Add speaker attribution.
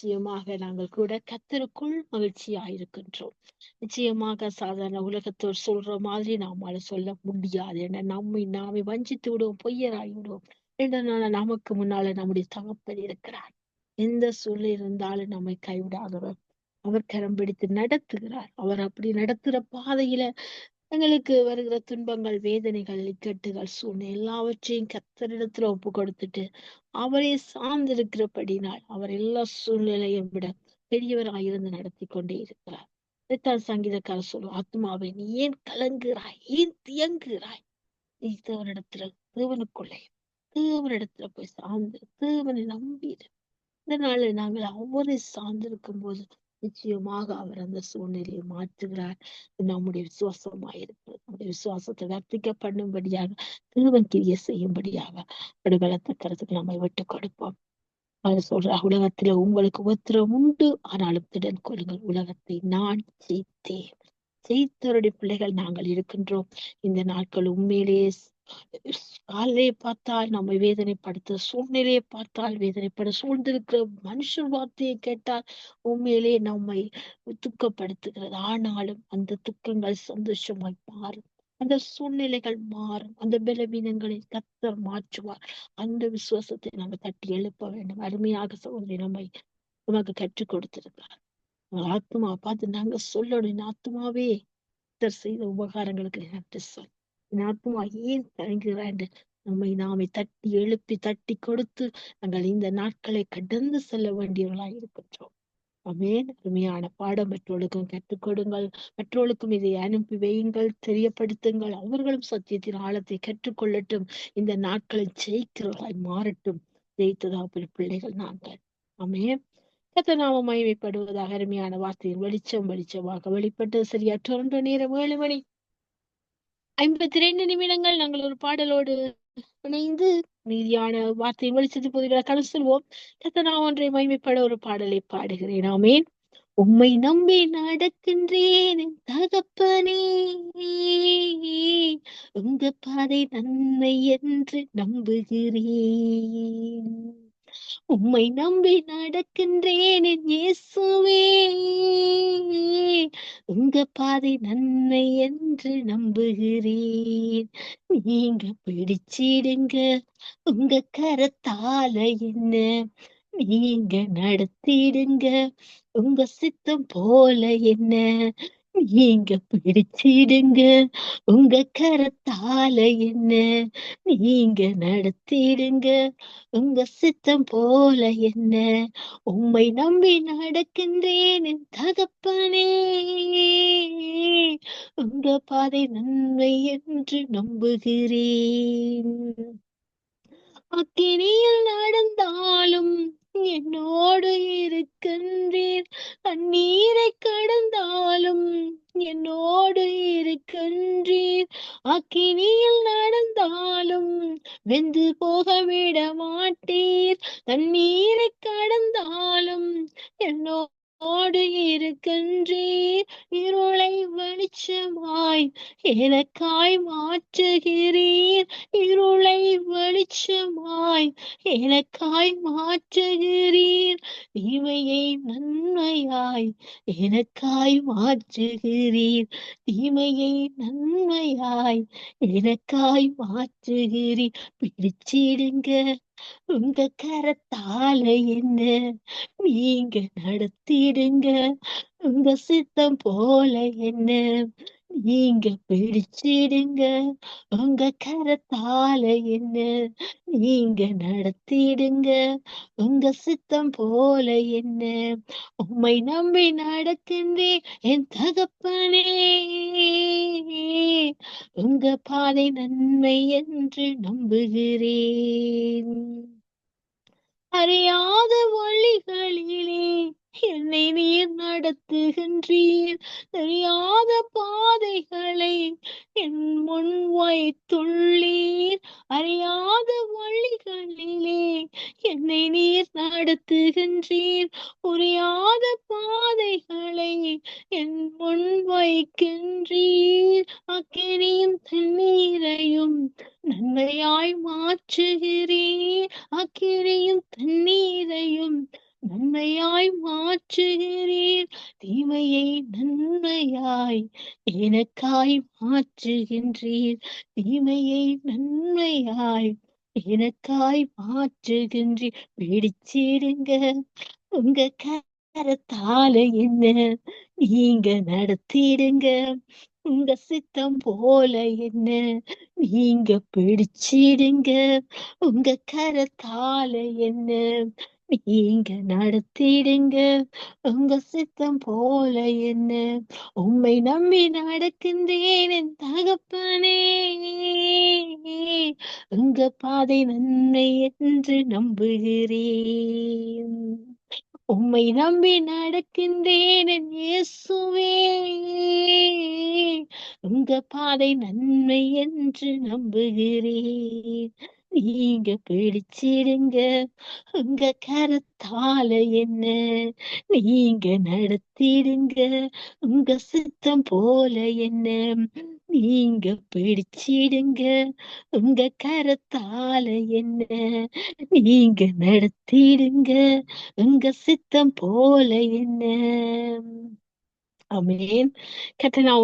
Speaker 1: நிச்சயமாக நாங்கள் கூட கத்தருக்குள் மகிழ்ச்சியாயிருக்கின்றோம் நிச்சயமாக சாதாரண உலகத்தோர் சொல்ற மாதிரி நாமால சொல்ல முடியாது என நம்மை நாமே வஞ்சித்து விடுவோம் பொய்யராகி விடுவோம் என்றனால நமக்கு முன்னால நம்முடைய தகப்பன் இருக்கிறார். எந்த சூழ்நிலை இருந்தாலும் நம்மை கைவிடாதவர். அவர் கரம் பிடித்து நடத்துகிறார். அவர் அப்படி நடத்துற பாதையில எங்களுக்கு வருகிற துன்பங்கள் வேதனைகள் இக்கட்டுகள் சூழ்நிலை எல்லாவற்றையும் கத்தரிடத்துல ஒப்பு கொடுத்துட்டு அவரே சார்ந்திருக்கிறபடினால் அவர் எல்லா சூழ்நிலையும் விட பெரியவராக இருந்து நடத்தி கொண்டே இருக்கிறார். இதைத்தான் சங்கீதக்காரர் சொல்லுவோம் ஆத்மாவை நீ ஏன் கலங்குகிறாய்? ஏன் தியங்குகிறாய்? நீ தேவனிடத்துல தேவனுக்குள்ளே தேவனிடத்துல போய் சார்ந்து தேவனை நம்பிடு இதனால நாங்கள் அவரை சார்ந்திருக்கும் போது நிச்சயமாக அவர் அந்த சூழ்நிலையை மாற்றுகிறார். நம்முடைய விசுவாசமாயிருக்கிறது நம்முடைய விசுவாசத்தை வர்த்திக்க பண்ணும்படியாக திருவன் கிரிய செய்யும்படியாக ஒரு கருத்துக்கு நம்மை விட்டு கொடுப்போம். அவர் சொல்றார் உலகத்துல உங்களுக்கு உத்திரம் உண்டு ஆனாலும் திடன் கொள்ளுங்கள் உலகத்தை நான் ஜெயித்தேன். ஜெயித்தவருடைய பிள்ளைகள் நாங்கள் இருக்கின்றோம். இந்த நாட்கள் உண்மையிலேயே காலையை பார்த்தால் நம்மை வேதனைப்படுத்த சூழ்நிலையை பார்த்தால் வேதனைப்பட சூழ்ந்திருக்கிற மனுஷன் வார்த்தையை கேட்டால் உண்மையிலே நம்மை துக்கப்படுத்துகிறது. ஆனாலும் அந்த துக்கங்கள் சந்தோஷமாய் மாறும். அந்த சூழ்நிலைகள் மாறும். அந்த பலவீனங்களை கத்தர் மாற்றுவார். அந்த விசுவாசத்தை நம்ம தட்டி எழுப்ப வேண்டும். அருமையாக சகோதரி நம்மை நமக்கு கற்றுக் கொடுத்திருக்கிறார். ஆத்மா பார்த்து நாங்க சொல்லணும். ஆத்மாவே கத்தர் செய்த உபகாரங்களுக்கு நன்றி சொல். என் ஏன் தயங்குகிறாய் என்று நம்மை நாமே தட்டி எழுப்பி தட்டி கொடுத்து நாங்கள் இந்த நாட்களை கடந்து செல்ல வேண்டியவர்களாய் இருக்கின்றோம். அமேன் அருமையான பாடம். மற்றவர்களுக்கும் கற்றுக் கொடுங்கள். மற்றவர்களுக்கும் இதை அனுப்பி வையுங்கள். தெரியப்படுத்துங்கள். அவர்களும் சத்தியத்தின் ஆழத்தை கற்றுக்கொள்ளட்டும். இந்த நாட்களை ஜெயிக்கிறவர்களாய் மாறட்டும். ஜெயித்ததா பிள்ளைகள் நாங்கள். அமேன் கத்தநாம மகிமைப்படுவதாக அருமையான வார்த்தையின் வெளிச்சம் வெளிச்சமாக வெளிப்பட்டது. சரியா? டொரண்டோ நேரம் ஏழு மணி. ஐம்பத்தி ரெண்டு நிமிடங்கள் நாங்கள் ஒரு பாடலோடு இணைந்து நீதியான வார்த்தையின் வெளிச்சத்தை பொதுவாக கடந்து செல்வோம். நான் ஒன்றை மகிமைப்பட ஒரு பாடலை பாடுகிறேன். ஆமேன். உம்மை நம்பி நடக்கின்றேன் தகப்பனே. உங்க பாதை நன்மை என்று நம்புகிறேன். உம்மை நம்பி நடக்கின்றேன் என் இயேசுவே. உங்க பாதை நன்மை என்று நம்புகிறேன். நீங்க பிடிச்சிடுங்க. உங்க கரத்தால என்ன? நீங்க நடத்திடுங்க. உங்க சித்தம் போல என்ன? நீங்க பிடிச்சிடுங்க. உங்க கரத்தால என்ன? நீங்க நடத்திடுங்க. உங்க சித்தம் போல என்ன? உம்மை நம்பி நடக்கின்றேன் தகப்பனே. உங்க பாதை நன்மை என்று நம்புகிறேன். அக்கினியில் நடந்தாலும் என்னோடு இருக்கின்றீர். தண்ணீரை கடந்தாலும் என்னோடு இருக்கின்றீர். அக்கினியில் நடந்தாலும் வெந்து போக விட மாட்டீர். தண்ணீரை கடந்தாலும் என்னோடு இருக்கின்றீர். இருளை வெளிச்சமாய் எனக்காய் மாற்றுகிறீர். இருளை வெளிச்சமாய் எனக்காய் மாற்றுகிறீர். தீமையை நன்மையாய் எனக்காய் மாற்றுகிறீர். தீமையை நன்மையாய் எனக்காய் மாற்றுகிறீர். பிடிச்சிடுங்க உங்க கரத்தால என்ன? நீங்க நடத்திடுங்க உங்க சித்தம் போல என்ன? நீங்க பிடிச்சிடுங்க. உங்க கரத்தால என்ன? நீங்க நடத்திடுங்க. உங்க சித்தம் போல என்ன? உம்மை நம்பி நடக்கின்றேன் என் தகப்பனே. உங்க பாதை நன்மை என்று நம்புகிறேன். அறியாத வழிகளிலே என்னை நீர் நடத்துகின்றீர். தெரியாத பாதைகளை என் முன் வைத்துள்ளீர். அறியாத வழிகளிலே என்னை நீர் நடத்துகின்றீர். புரியாத பாதைகளை என் முன் வைக்கின்றீர். அக்கினியும் தண்ணீரையும் நன்மையாய் மாற்றுகிறீர். அக்கினி செய்கின்றீர். தீமையை நன்மையாய் எனக்காய் மாற்றுகின்றீர். பிடிச்சிடுங்க. உங்க கரத்தால என்ன? நீங்க நடத்திடுங்க. உங்க சித்தம் போல என்ன? நீங்க பிடிச்சிடுங்க. உங்க கரத்தால என்ன? நீங்க நடத்திடுங்க. உங்க சித்தம் போல என்ன? உம்மை நம்பி நடக்கின்றேன் தகப்பனே. உங்க பாதை நன்மை என்று நம்புகிறேன். உம்மை நம்பி நடக்கின்றேன் இயேசுவே. உங்க பாதை நன்மை என்று நம்புகிறேன். நீங்க பிடிச்சிடுங்க. உங்க கரத்தால என்ன? நீங்க நடத்திடுங்க. உங்க சித்தம் போல என்ன? நீங்க பிடிச்சிடுங்க. உங்க கரத்தால என்ன? நீங்க நடத்திடுங்க. உங்க சித்தம் போல என்ன? அமேன் கட்டணா